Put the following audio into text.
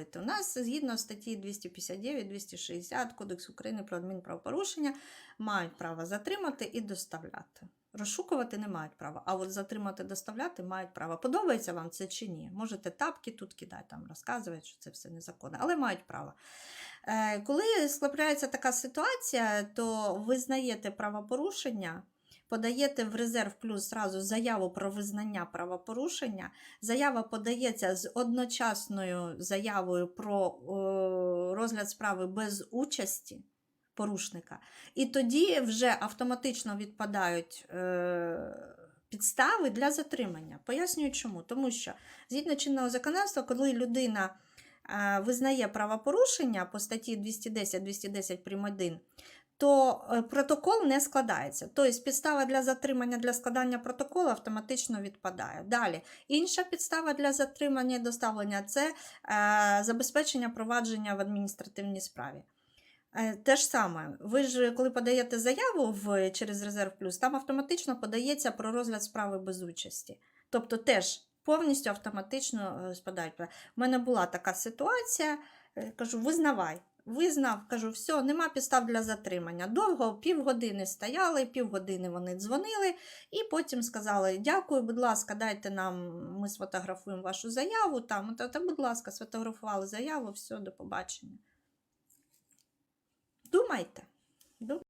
робити? У нас згідно статті 259-260 Кодексу України про адмінправопорушення мають право затримати і доставляти. Розшукувати не мають права, а от затримати, доставляти мають право. Подобається вам це чи ні? Можете тапки тут кидати, там розказувати, що це все незаконно, але мають право. Е, Коли складається така ситуація, то визнаєте правопорушення, подаєте в резерв плюс зразу заяву про визнання правопорушення. Заява подається з одночасною заявою про розгляд справи без участі порушника. І тоді вже автоматично відпадають е, підстави для затримання. Пояснюю чому. Тому що згідно чинного законодавства, коли людина е, визнає правопорушення по статті 210-210 прим. 1, то е, протокол не складається. Тобто підстава для затримання для складання протоколу автоматично відпадає. Далі, інша підстава для затримання і доставлення це е, забезпечення провадження в адміністративній справі. Е, Те ж саме, ви ж коли подаєте заяву в, через резерв плюс, там автоматично подається про розгляд справи без участі. Тобто теж повністю автоматично спадають. У мене була така ситуація, кажу, визнавай. Визнав, кажу, все, нема підстав для затримання. Довго, півгодини стояли, півгодини вони дзвонили, і потім сказали: дякую, будь ласка, дайте нам, ми сфотографуємо вашу заяву. Там, та, та, будь ласка, сфотографували заяву, все, до побачення. Думайте.